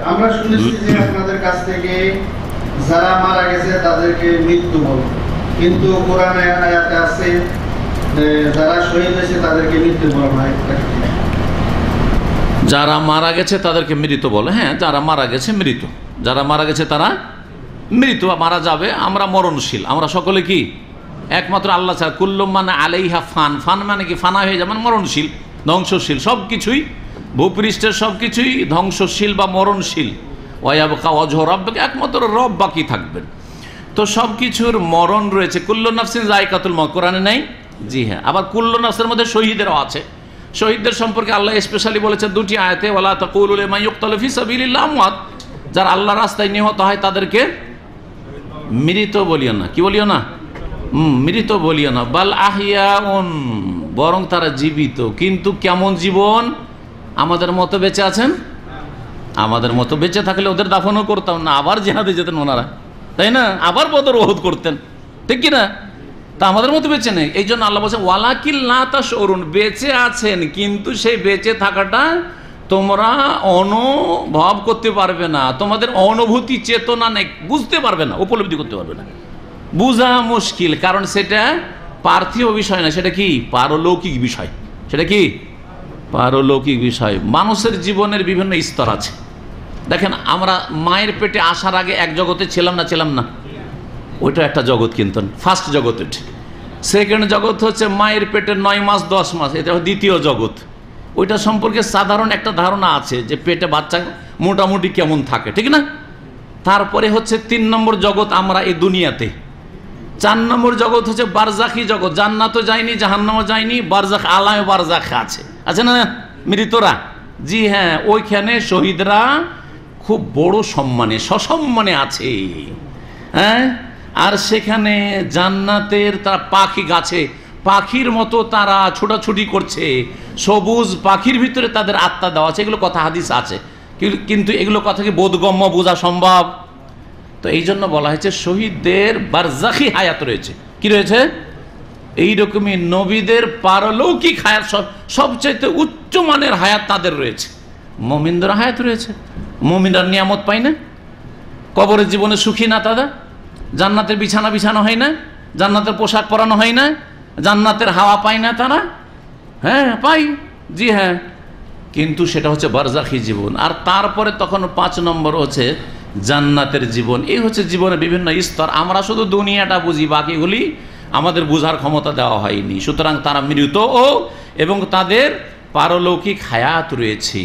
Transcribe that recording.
আমরা শুনেছি যে আপনাদের কাছ থেকে যারা মারা গেছে তাদেরকে মৃত্যু বলে। কিন্তু কোরআনে আয়াতে আছে যারা শহীদ হয়েছে তাদেরকে মৃত্যু বলা হয়। যারা মারা গেছে তাদেরকে মৃত বলে। হ্যাঁ যারা মারা গেছে মৃত। যারা মারা গেছে তারা মৃত। বা মারা যাবে আমরা মরণশীল। আমরা সকলে কি? একমাত্র আল্লাহ ছাড়া। কুল্লুম মানে আলাইহা ফান। ফান মানে কি? ফানা হয়ে যাবেন মরণশীল ধ্বংসশীল। সব কিছুই ভূপৃষ্ঠের সব কিছুই ধ্বংসশীল বা মরণশীল। ওয়াবকা একমাত্র রব বাকি থাকবেন। তো সব কিছুর মরণ রয়েছে। কুল্ল নাফসিন জায়কাতুল মত কোরআনে নেই? জি হ্যাঁ। আবার কুল্ল নাফসের মধ্যে শহীদেরও আছে। শহীদদের সম্পর্কে আল্লাহ স্পেশালি বলেছে দুটি আয়াতে, ওয়ালা তাকুলুল মাইয়ুক্তালু ফি সাবিলিল্লাহ যারা আল্লাহ রাস্তায় নিহত হয়, তাদেরকে মৃত বলিও না। কি বলিও না? মৃত বলিও না। বাল আহিয়াউন বরং তারা জীবিত। কিন্তু কেমন জীবন? আমাদের মতো বেঁচে আছেন? আমাদের মতো বেঁচে থাকলে ওদের দাফনও করতাম না, আবার জেহাদে যেতেন ওনারা। তাই না? আবার বদর ওহুদ করতেন। ঠিক কি না? তা আমাদের মতো বেঁচে নেই। এই জন্য আল্লাহ বলছে ওয়ালাকিল না তা সরুন বেঁচে আছেন, কিন্তু সেই বেঁচে থাকাটা তোমরা অনুভব করতে পারবে না। তোমাদের অনুভূতি চেতনা নেই, বুঝতে পারবে না, উপলব্ধি করতে পারবে না। বুঝা মুশকিল, কারণ সেটা পার্থিব বিষয় না, সেটা কি? পারলৌকিক বিষয়। সেটা কি? পারলৌকিক বিষয়। মানুষের জীবনের বিভিন্ন স্তর আছে। দেখেন, আমরা মায়ের পেটে আসার আগে এক জগতে ছিলাম না ছিলাম না। ওইটা একটা জগৎ কিন্তু। ফার্স্ট জগৎ ওইটা সেকেন্ড জগৎ হচ্ছে মায়ের পেটে নয় মাস, দশ মাস। এটা দ্বিতীয় জগৎ। ওইটা সম্পর্কে সাধারণ একটা ধারণা আছে যে পেটে বাচ্চা মোটামুটি কেমন থাকে, ঠিক না? তারপরে হচ্ছে তিন নম্বর জগৎ আমরা এই দুনিয়াতে। চার নম্বর জগৎ হচ্ছে বারজাখি জগৎ। জান্নাতও যায়নি, জাহান্নামও যায়নি, বারজাখ আলায় বারজাখ আছে। আছে না মৃতরা। জি হ্যাঁ ওইখানে শহীদরা খুব বড় সম্মানে, সসম্মানে আছে। হ্যাঁ? আর সেখানে জান্নাতের তারা পাখি গাছে, পাখির মতো তারা ছোটাছুটি করছে। সবুজ পাখির ভিতরে তাদের আত্মা দেওয়া আছে, এগুলো কথা হাদিস আছে। কিন্তু এগুলো কথা কি বোধগম্য, বোঝা সম্ভব? তো এই জন্য বলা হয়েছে শহীদদের বারজাখি হায়াত রয়েছে। কি রয়েছে? এইরকমই নবীদের পারলৌকিক হায়াত সব, সবচাইতে উচ্চ মানের হায়াত তাদের রয়েছে। মমিনদের হায়াত রয়েছে। মমিনরা নিয়ামত পায় না। কবরের জীবনে সুখী না তারা। জান্নাতের বিছানা বিছানো হয় না। জান্নাতের পোশাক পরানো হয় না। জান্নাতের হাওয়া পায় না তারা। হ্যাঁ পাই। জি হ্যাঁ। কিন্তু সেটা হচ্ছে বারজাখি জীবন। আর তারপরে তখন পাঁচ নম্বর হচ্ছে জান্নাতের জীবন। এই হচ্ছে জীবনের বিভিন্ন স্তর। আমরা শুধু দুনিয়াটা বুঝি, বাকিগুলি আমাদের বোঝার ক্ষমতা দেওয়া হয়নি। সুতরাং তারা মৃত ও এবং তাদের পারলৌকিক হায়াত রয়েছে।